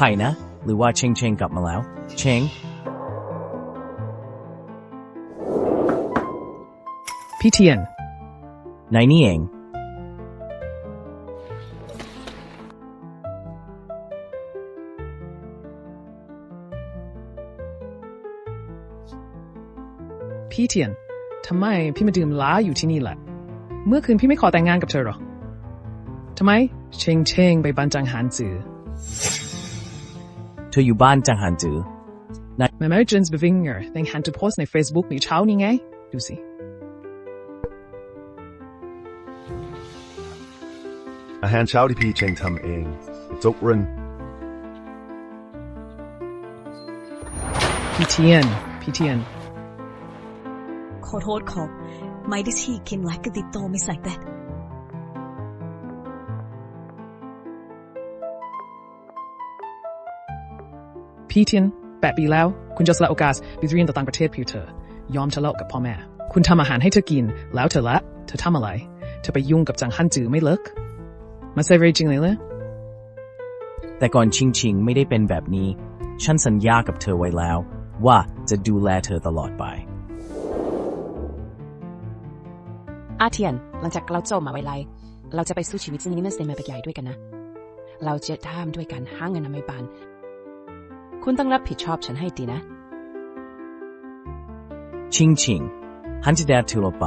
ใครนะ หรือว่าเชงเชงกลับมาแล้ว เชง พี่เทียนไหนนี่เอง พี่เทียน ทำไมพี่มาดื่มเหล้าอยู่ที่นี่ล่ะ เมื่อคืนพี่ไม่ขอแต่งงานกับเธอหรอ ทำไม เชงเชงไปบ้านจังหานจือเธ ออยู่บ้านจังหันจือแม่แม่เจนส์เบวิงเกอร์แต่งหันจะโพสต์ใน Facebook ในเช้านี้ไงดูสิอาหารเช้าที่พี่เชงทำเองจกรันพี่เทียนพี่เทียนขอโทษครับไม่ได้ที่กินไลค์กับติดต่อไม่ใส่แต่ พี่เทียนแปดปีแล้ว คุณจะสละโอกาสไปเรียนต่อต่างประเทศเพื่อเธอ ยอมทะเลาะกับพ่อแม่ คุณทำอาหารให้เธอกิน แล้วเธอละ เธอทำอะไร เธอไปยุ่งกับจังฮันจือไม่เลิกมาเซเวจริงเลยเลยแต่ก่อนชิงชิงไม่ได้เป็นแบบนี้ ฉันสัญญากับเธอไว้แล้ว ว่าจะดูแลเธอตลอดไป อาเทียน หลังจากเราจบมาไวไลเราจะไปสู้ชีวิตซึ่งนี้มันเซมาไปใหญ่ด้วยกันนะ เราจะทำด้วยกันหาเงินทำให้บาน คุณต้องรับผิดชอบฉันให้ดีนะ ชิงชิงหันจะแดดเธอลงไป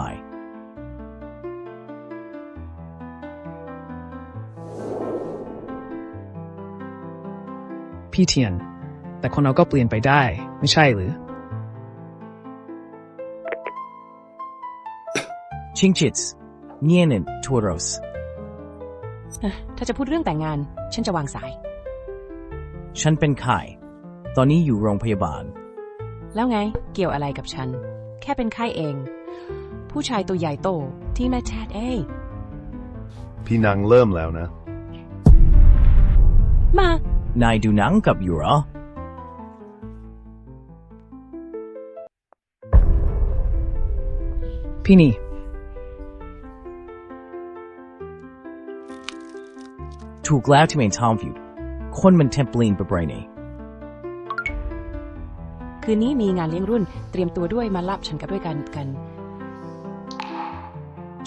พี่เทียน แต่คนเราก็เปลี่ยนไปได้ ไม่ใช่หรือ ชิงชิตส์เนียนนทัวโรสเอ้อถ้าจะพูดเรื่องแต่งงาน ฉันจะวางสาย ฉันเป็นไข้ ตอนนี้อยู่โรงพยาบาล แล้วไงเกี่ยวอะไรกับฉัน แค่เป็นไข้เอง ผู้ชายตัวใหญ่โตที่แม่แชทเอ้ยพี่นางเริ่มแล้วนะ มานายดูหนังกับอยู่เหรอ พี่นี่ ถูกแล้วที่เมนทอมฟิวคนมันเทมเพลินไปไบรเน่ คืนนี้มีงานเลี้ยงรุ่น เตรียมตัวด้วยมารับฉันกับด้วยกันกัน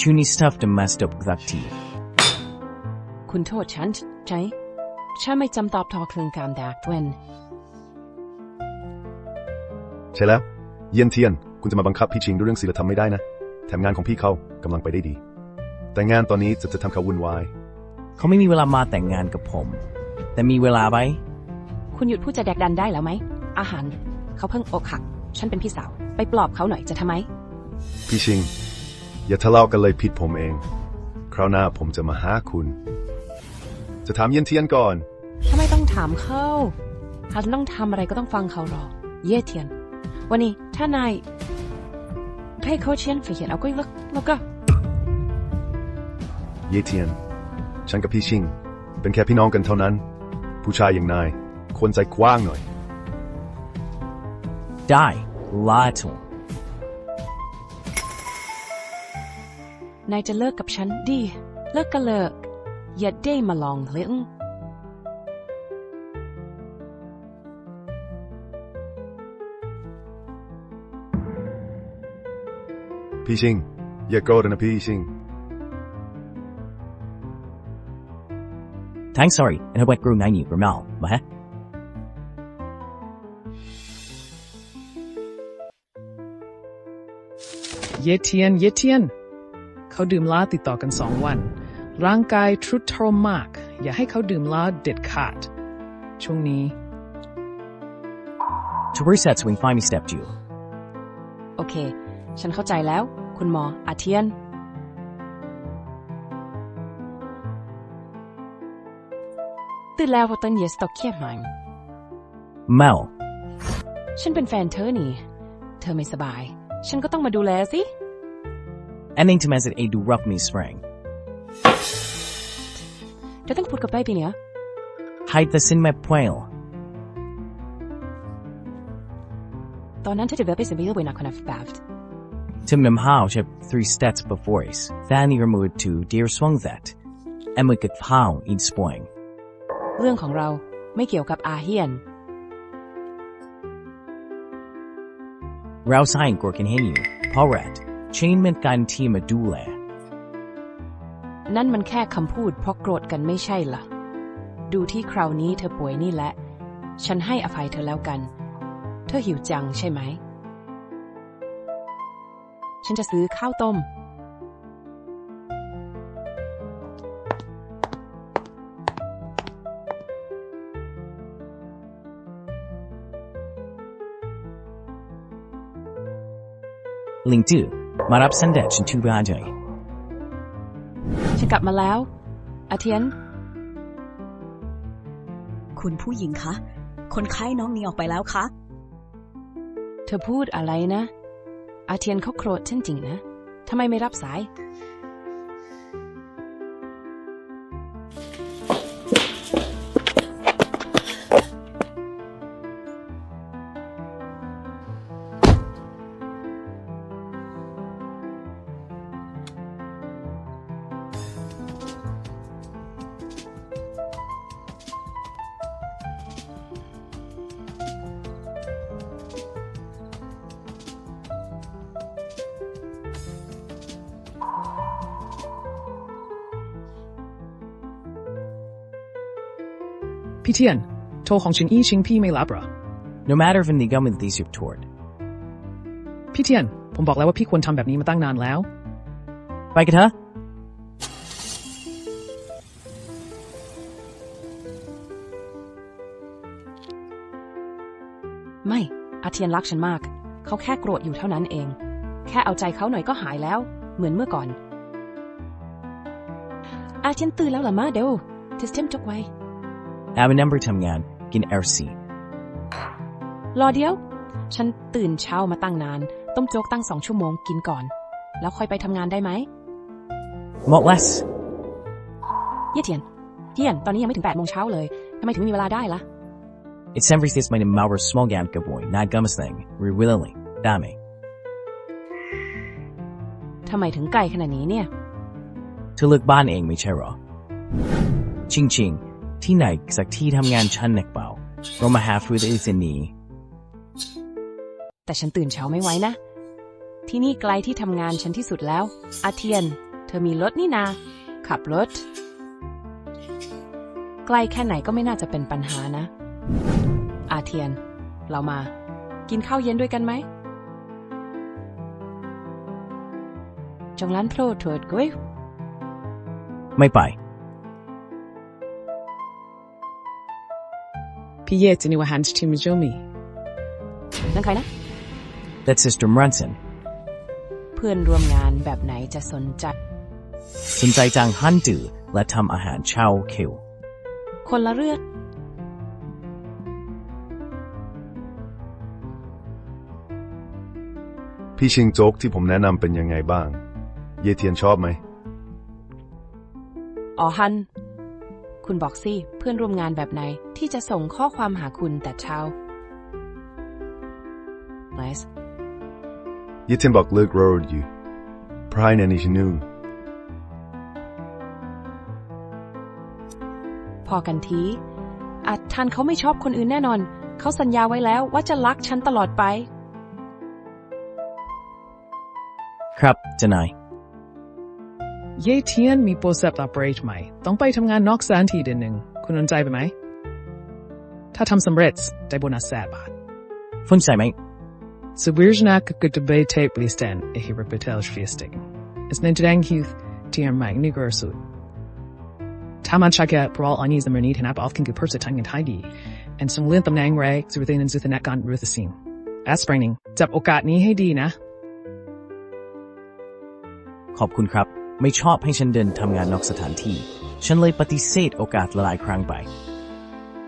ชูนี่ stuff the messed up สักทีคุณโทษฉันใช่ฉันไม่จำตอบทอเครื่องการดากเวนใช่แล้ว เยี่ยนเทียน คุณจะมาบังคับพี่ชิงด้วยเรื่องศีลธรรมไม่ได้นะ แถมงานของพี่เขากำลังไปได้ดี แต่งานตอนนี้จะจะทำเขาวุ่นวาย เขาไม่มีเวลามาแต่งงานกับผม แต่มีเวลาไหมคุณหยุดพูดจะแดกดันได้แล้วไหม อาหาร เขาเพิ่งอกหัก ฉันเป็นพี่สาว ไปปลอบเขาหน่อยจะทำไม พี่ชิง อย่าทะเลาะกันเลยผิดผมเอง คราวหน้าผมจะมาหาคุณ จะถามเยี่ยนเทียนก่อน ทำไมต้องถามเขาหากต้องทำอะไรก็ต้องฟังเขาหรอเย่เทียน วันนี้ถ้านายให้เขาเชียนฝีเขียนเอาก็แล้วแล้วก็เยี่ยเทียน ฉันกับพี่ชิง เป็นแค่พี่น้องกันเท่านั้น ผู้ชายอย่างนายควรใจกว้างหน่อย ได้ลาทุนนายจะเลิกกับฉันดี เลิกก็เลิก อย่าได้มาลองเรื่องพี่ชิง อย่าโกรธนะพี่ชิงทั้ง sorry อันนี้เวทก เยเทียน เยเทียน เขาดื่มเหล้าติดต่อกันสองวัน ร่างกายทรุดทรมมาก อย่าให้เขาดื่มเหล้าเด็ดขาด ช่วงนี้ to reset swing find me step two โอเค ฉันเข้าใจแล้ว คุณหมออาเทียน ตื่นแล้วพอตันเยสตอกเคียบไหม Mel ฉันเป็นแฟนเธอนี่ เธอไม่สบาย ฉันก็ต้องมาดูแลสิ ending to message a do rough me spring เธอต้องพูดกับไปปีเนี้ย hide the sin my poil ตอนนั้นเธอจะเวลไปสิบิลเวนักคนฟแบบ Tim Nam Hao chip three stats before us. Thani removed two dear swung that. Emma could pound in spoing. เรื่องของเราไม่เกี่ยวกับอาเฮียน เราสางกรกันให้อยู่เพราะแรดเชนเป็นการที่มาดูแล นั่นมันแค่คำพูดเพราะโกรธกันไม่ใช่ล่ะ ดูที่คราวนี้เธอป่วยนี่แหละ ฉันให้อภัยเธอแล้วกัน เธอหิวจังใช่ไหม ฉันจะซื้อข้าวต้ม ลิงจื้อมารับสันเดชฉันทูบ้านใจฉันกลับมาแล้วอาเทียน คุณผู้หญิงคะ คนไข้น้องหนีออกไปแล้วคะ เธอพูดอะไรนะ อาเทียนเขาโกรธฉันจริงนะทำไมไม่รับสาย พี่เทียนโทรของฉันอีชิงพี่ไม่รับเหรอ no matter วันนี้ก็มันตีสิบทวดพี่เทียน ผมบอกแล้วว่าพี่ควรทำแบบนี้มาตั้งนานแล้ว ไปกันเถอะไม่อาเทียนรักฉันมาก เขาแค่โกรธอยู่เท่านั้นเอง แค่เอาใจเขาหน่อยก็หายแล้ว เหมือนเมื่อก่อน อาเทียนตื่นแล้วเหรอมาเดี๋ยวทิสเทมจกไว้ อาเป็นนัมเบอร์ทำงานกินเอร์ซีรอเดียว ฉันตื่นเช้ามาตั้งนาน ต้มโจ๊กตั้งสองชั่วโมงกินก่อน แล้วค่อยไปทำงานได้ไหมหมดแล้วเย่เทียนเทียน ตอนนี้ยังไม่ถึงแปดโมงเช้าเลยทำไมถึงไม่มีเวลาได้ล่ะ It's every this my mauer small gown good boy not gummas thing we willingly ได้ไหมทำไมถึงไกลขนาดนี้เนี่ยเธอเลือกบ้านเองไม่ใช่เหรอชิงชิงที่ไหนสักที่ทำงานชั้นเน็กเปล่าเรามาหาฟูดอีสินนี้แต่ฉันตื่นเช้าไม่ไหวนะ ที่นี่ไกลที่ทำงานฉันที่สุดแล้ว อาเทียน เธอมีรถนี่นา ขับรถ ไกลแค่ไหนก็ไม่น่าจะเป็นปัญหานะ อาเทียน เรามา กินข้าวเย็นด้วยกันไหมจงร้านโปรดเถิดกุ้ยไม่ไป พี่เย่จะนิวฮันส์ทิมโจมีนั่นใครนะ That's Sister Brunson เพื่อนร่วมงานแบบไหนจะสนใจสนใจจังฮันจือและทำอาหารเช้าคิว คนละเรื่องพี่ชิงโจ๊กที่ผมแนะนำเป็นยังไงบ้าง เยเทียนชอบไหม อ๋อฮัน คุณบอกสิเพื่อนร่วมงานแบบไหนที่จะส่งข้อความหาคุณแต่เช้าไลส์เยเทียนบอกเลิกรออยู่พรายในนิชนูพอกันทีอาจทันเขาไม่ชอบคนอื่นแน่นอน เขาสัญญาไว้แล้วว่าจะรักฉันตลอดไป ครับเจะนาย เย่เทียนมีโปรเซปต์อัปเรทใหม่ ต้องไปทำงานนอกสถานที่เดือนหนึ่ง คุณสนใจไปไหม ถ้าทำสำเร็จได้โบนัสแสนบาทฟุ่นใจไหม Så virgina que de be tape blisten e hi repetel fiestig. Es nen deng huth tier mag ni gursu. Taman chaka brawl anis the mernid hanap ofken gepursa tang and heidi. And some lintham nang rag zu within and zuthan gon ruthasim. As springing. Zap okat ni hey di na. ขอบคุณครับ ไม่ชอบให้ฉันเดินทำงานนอกสถานที่ ฉันเลยปฏิเสธโอกาสหลายครั้งไป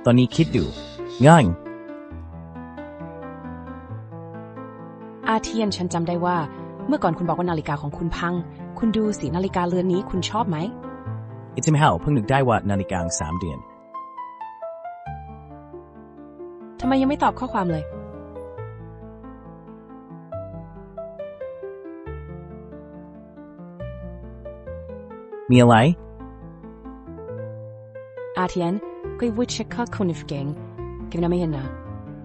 ตอนนี้คิดดู ง่าย อาเทียนฉันจำได้ว่า เมื่อก่อนคุณบอกว่านาฬิกาของคุณพัง คุณดูสินาฬิกาเรือนนี้คุณชอบไหมอิทิมเฮาเพิ่งนึกได้ว่านาฬิกาสามเดือน ทำไมยังไม่ตอบข้อความเลย มีอะไร อาเทียนก็วุฒิเช็คคุณฟเก่งกินน้ำไม่เห็นนะ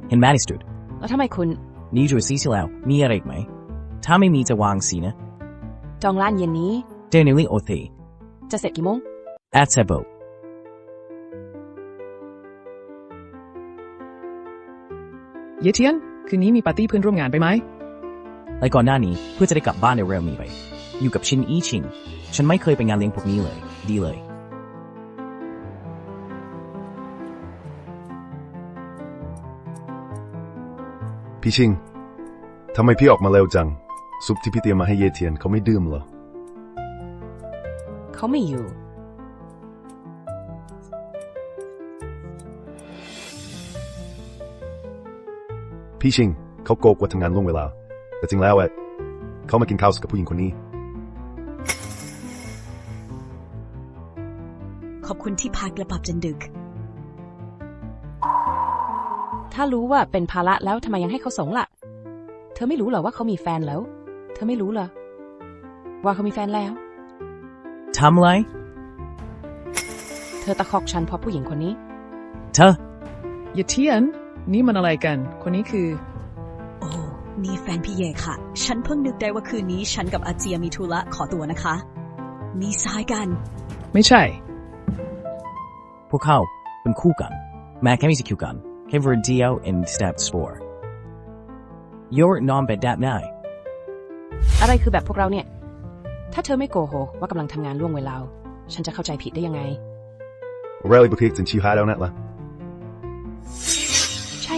เห็นแมนิสตูดแล้วทำไมคุณนี่จูซีที่แล้วมีอะไรอีกไหม ถ้าไม่มีจะวางสีนะ จองร้านเย็นนี้เดนิลี่โอเทจะเสร็จกี่โมงแอดเซโบเยเทียน คืนนี้มีปาร์ตี้เพื่อนร่วมงานไปไหมและก่อนหน้านี้เพื่อจะได้กลับบ้านในเร็วนี้ไป อยู่กับชินอีชิง ฉันไม่เคยไปงานเลี้ยงพวกนี้เลย ดีเลย พี่ชิง ทำไมพี่ออกมาเร็วจัง ซุปที่พี่เตรียมมาให้เยเทียนเขาไม่ดื่มเหรอ เขาไม่อยู่ พี่ชิง เขาโกกว่าทำงานล่วงเวลา แต่จริงแล้วอะเขามากินข้าวกับผู้หญิงคนนี้ อบคุณที่พากระปับจนดึก ถ้ารู้ว่าเป็นภาระแล้วทำไมยังให้เขาสงล่ะ เธอไม่รู้เหรอว่าเขามีแฟนแล้ว เธอไม่รู้เหรอ ว่าเขามีแฟนแล้ว ทำอะไร เธอตะคอกฉันเพราะผู้หญิงคนนี้ เธอเยเทียน นี่มันอะไรกัน คนนี้คือ โอ้ นี่แฟนพี่เยค่ะ ฉันเพิ่งนึกได้ว่าคืนนี้ฉันกับอาเจียมีธุระขอตัวนะคะ มีสายกัน ไม่ใช่ พวกเขาเป็นคู่กันแม้แค่มีสกิลกันแค่ ver dio in step spore your non bed that night อะไรคือแบบพวกเราเนี่ย ถ้าเธอไม่โกหกว่ากำลังทำงานล่วงเวลา ฉันจะเข้าใจผิดได้ยังไงเรลลี่บุคลิกจนชิวหายแล้วนั่นละใช่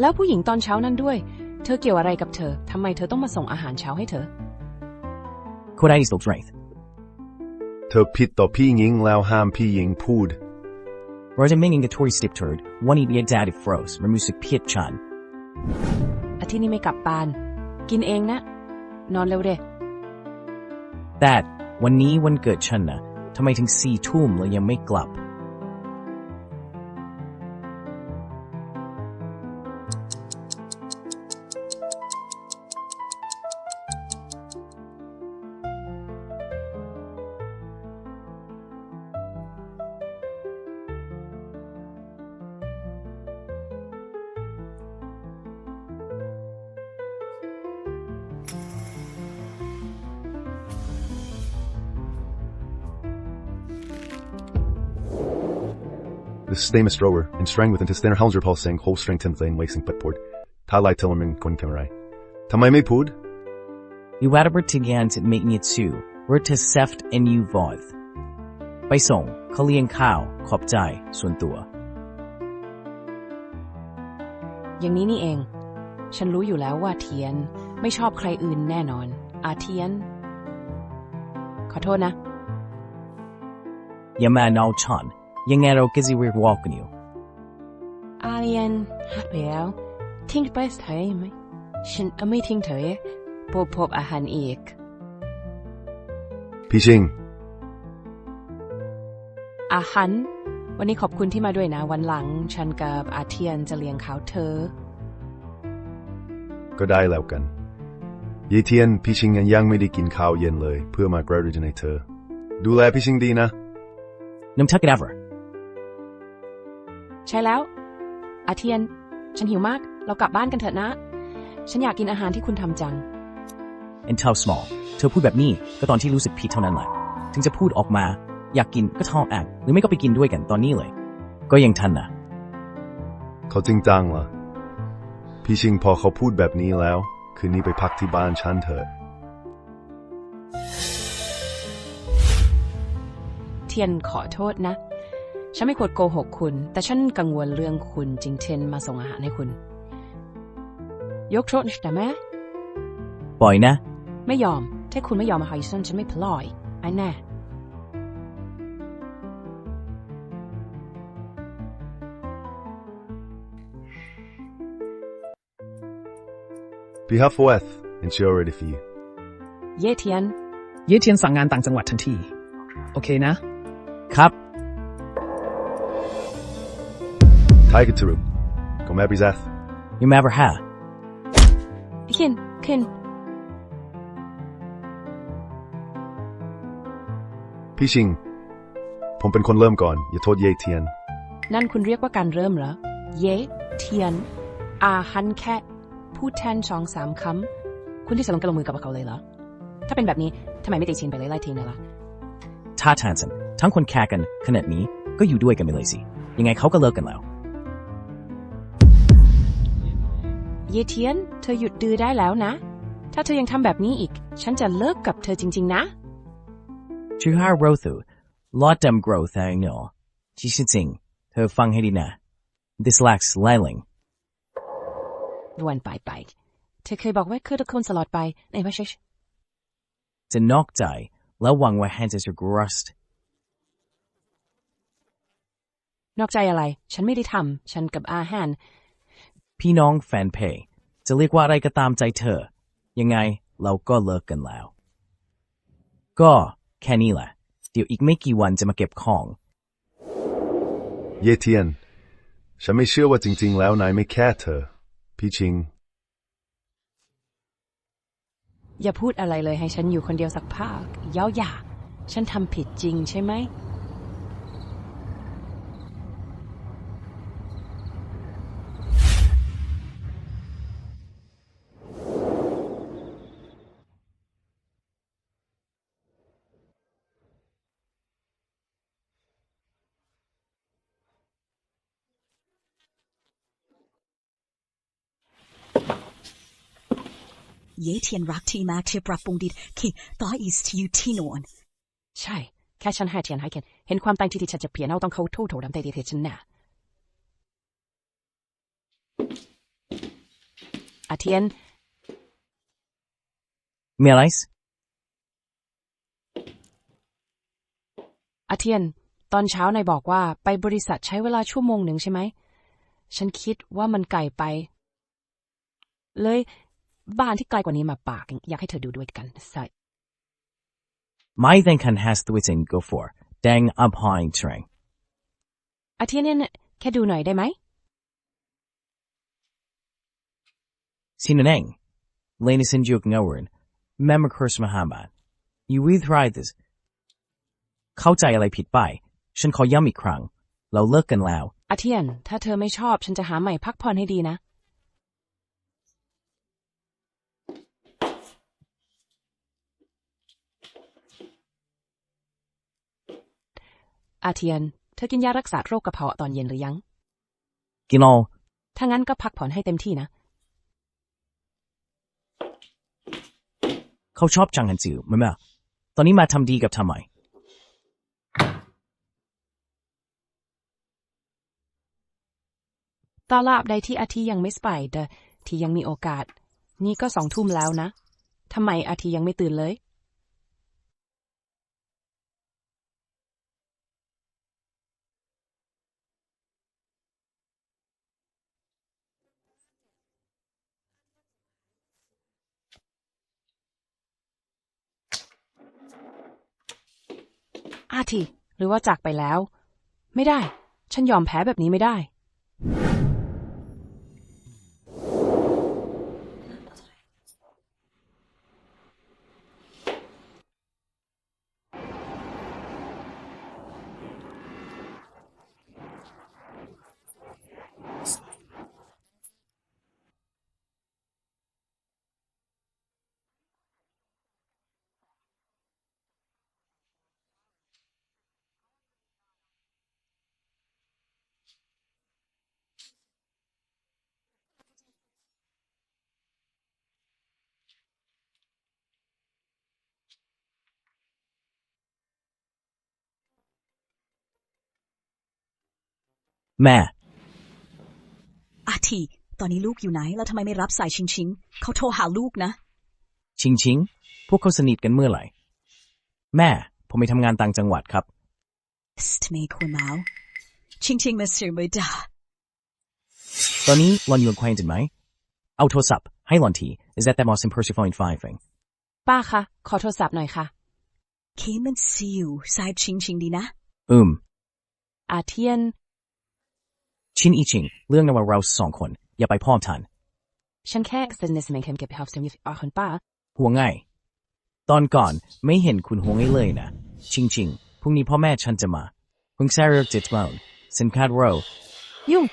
แล้วผู้หญิงตอนเช้านั้นด้วย เธอเกี่ยวอะไรกับเธอ ทำไมเธอต้องมาส่งอาหารเช้าให้เธอคนไอ้สตกไรท์ เธอผิดต่อพี่หญิงแล้วห้ามพี่หญิงพูดเราจะไม่งินกับทอริสติปเทิร์ดวันนี้เบียดาดิฟรอสมันรู้สึกเพียดชันอาทิตย์นี้ไม่กลับบ้าน กินเองนะ นอนเร็วเด้แต่วันนี้วันเกิดฉันนะทำไมถึงสี่ทุ่มแล้วยังไม่กลับ The system is stronger and strength within his thinner Helmser pulsing whole strength and lane lacing petport. Talai Tillerman Kun Kamerai. Tamai me pud? You had a tigant at making it too. We're to seft and you voth. ไปส่งเขาเลี้ยงข้าวขอบใจส่วนตัวอย่างนี้นี่เอง ฉันรู้อยู่แล้วว่าเทียนไม่ชอบใครอื่นแน่นอน อาเทียน ขอโทษนะอย่ามาเอาฉัน ยังไงเราก็จะเรียกวอลกันอยู่อาเรียนหักไปแล้วทิ้งไปสถอยไหมฉันไม่ทิ้งเธอพบพบอาหารอีก Pishing. อาหารวันนี้ขอบคุณที่มาด้วยนะวันหลัง ฉันกับอาเทียนจะเลี้ยงเขาเธอ ก็ได้แล้วกันเยเทียนพี่ชิงยังไม่ได้กินข้าวเย็นเลย เพื่อมากระดุจในเธอ ดูแลพี่ชิงดีนะ น้ำทักกัน ever ใช่แล้ว อาเทียน ฉันหิวมาก เรากลับบ้านกันเถอะนะ ฉันอยากกินอาหารที่คุณทำจัง and tell small เธอพูดแบบนี้ก็ตอนที่รู้สึกผิดเท่านั้นแหละ ถึงจะพูดออกมา อยากกินก็ท้องแอกหรือไม่ก็ไปกินด้วยกันตอนนี้เลย ก็ยังทันนะ เขาจริงจังเหรอ พี่ชิงพอเขาพูดแบบนี้แล้ว คืนนี้ไปพักที่บ้านฉันเถอะ เทียนขอโทษนะ ฉันไม่ควรโกหกคุณ แต่ฉันกังวลเรื่องคุณจริงเทนมาส่งอาหารให้คุณ ยกโทษแต่แม่ปล่อยนะ ไม่ยอม ถ้าคุณไม่ยอมมาหาฉันฉันไม่พลอยไอ้แน่พี่ฮัฟเวธ and she already for you เย่เทียน เยเทียนสั่งงานต่างจังหวัดทันที โอเคนะ ครับ Tiger Taru Go Mabry Zeth ยังไม่ ever have เคนเคนพี่ชิงผมเป็นคนเริ่มก่อน อย่าโทษเยเทียน นั่นคุณเรียกว่าการเริ่มเหรอ เย่เทียน อาฮันแค่ พูดแทนสองสามคำ คุณที่จะลงกระลงมือกับเขาเลยเหรอ ถ้าเป็นแบบนี้ทำไมไม่ตีชินไปเลยไล่ทิ้งเลยล่ะถ้าทานสันทั้งคนแคร์กันขนาดนี้ก็อยู่ด้วยกันไปเลยสิ ยังไงเขาก็เลิกกันแล้ว เยเทียน เธอหยุดดื้อได้แล้วนะ ถ้าเธอยังทำแบบนี้อีก ฉันจะเลิกกับเธอจริง ๆ นะชื่อฮาโร thu ลอดดำ growth ไอ้เนาะที่ชิดสิงเธอฟังให้ดีนะ this lacks liling วันไปไป เธอเคยบอกว่าคือทุกคนสลอดไปในไม่ใช่จะนอกใจแล้วหวังว่า hands is rust นอกใจอะไร ฉันไม่ได้ทำ ฉันกับอาหาร พี่น้องแฟนเพย์จะเรียกว่าอะไรก็ตามใจเธอ ยังไงเราก็เลิกกันแล้ว ก็แค่นี้แหละ เดี๋ยวอีกไม่กี่วันจะมาเก็บของ เยเทียน ฉันไม่เชื่อว่าจริง ๆ แล้วนายไม่แค่เธอ พี่ชิง อย่าพูดอะไรเลยให้ฉันอยู่คนเดียวสักพักเย้าหย่าฉันทำผิดจริงใช่ไหม เย่เทียนรักที่มากที่ปรับปรุงดีที่ต่ออีสที่อยู่ที่โนนใช่ แค่ฉันให้เทียนให้เคนเห็นความตั้งใจที่ฉันจะเปลี่ยนเอาต้องเขาโทษโถดำใจดีเทฉันน่ะอาเทียนมีอะไรสอาเทียน ตอนเช้านายบอกว่าไปบริษัทใช้เวลาชั่วโมงหนึ่งใช่ไหม ฉันคิดว่ามันไกลไป เลย บ้านที่ไกลกว่านี้มาปากอยากให้เธอดูด้วยกันใส่ไม่ then kan has the witting go for dang uphoing tring อาเทียนเนี่ยแค่ดูหน่อยได้ไหม sinuneng lane is in juk ngawern member kurs mahaman you we tried this เข้าใจอะไรผิดไป ฉันขอย้ำอีกครั้ง เราเลิกกันแล้ว อาเทียน ถ้าเธอไม่ชอบฉันจะหาใหม่พักผ่อนให้ดีนะ อาเทียน เธอกินยารักษาโรคกระเพาะตอนเย็นหรือยัง กิน all ถ้างั้นก็พักผ่อนให้เต็มที่นะ เขาชอบจังหันจือไม่มาตอนนี้มาทำดีกับทำไมตอนลาบใดที่อาทียังไม่สไปเดอที่ยังมีโอกาส นี่ก็สองทุ่มแล้วนะทำไมอาทียังไม่ตื่นเลย ที หรือว่าจากไปแล้ว ไม่ได้ ฉันยอมแพ้แบบนี้ไม่ได้ แม่ อาทีตอนนี้ลูกอยู่ไหน แล้วทำไมไม่รับสายชิงชิง เขาโทรหาลูกนะ ชิงชิง พวกเขาสนิทกันเมื่อไหร่ แม่ ผมไปทำงานต่างจังหวัดครับสทไม่ควรเมาชิงชิงมาซื้อมือดาตอนนี้หลอนอยู่กับใครจินไหม เอาโทรศัพท์ ให้หลอนที is that the most impressive point five thing ป้าคะขอโทรศัพท์หน่อยค่ะ เคมันซิวสายชิงชิงดีนะ อืม อาเทียน ชินอีชิง เรื่องนั้นว่าเราสองคน อย่าไปพร้อมทัน ฉันแค่สนิทสนมเข้มเก็บเฮาส์มีอาคนป้า ห่วงไง ตอนก่อนไม่เห็นคุณห่วงไอ้เลยนะ ชิงชิงพรุ่งนี้พ่อแม่ฉันจะมาเพิ่งแซรกจิตเมาสสินคาดโรยุ่ง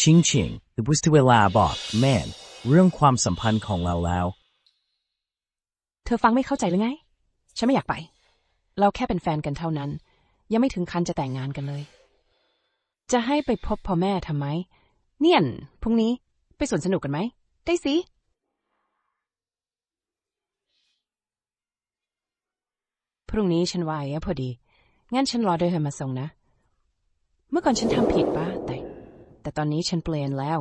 ชิงชิงหรือพุสติเวลาบอกแมนเรื่องความสัมพันธ์ของเราแล้ว เธอฟังไม่เข้าใจหรือไง ฉันไม่อยากไป เราแค่เป็นแฟนกันเท่านั้น ยังไม่ถึงคันจะแต่งงานกันเลย จะให้ไปพบพ่อแม่ทำไม เนี่ยนพรุ่งนี้ไปสวนสนุกกันไหม ได้สิ พรุ่งนี้ฉันวายอะพอดี งั้นฉันรอเดินมาส่งนะ เมื่อก่อนฉันทำผิดปะแต่ แต่ตอนนี้ฉันเปลี่ยนแล้ว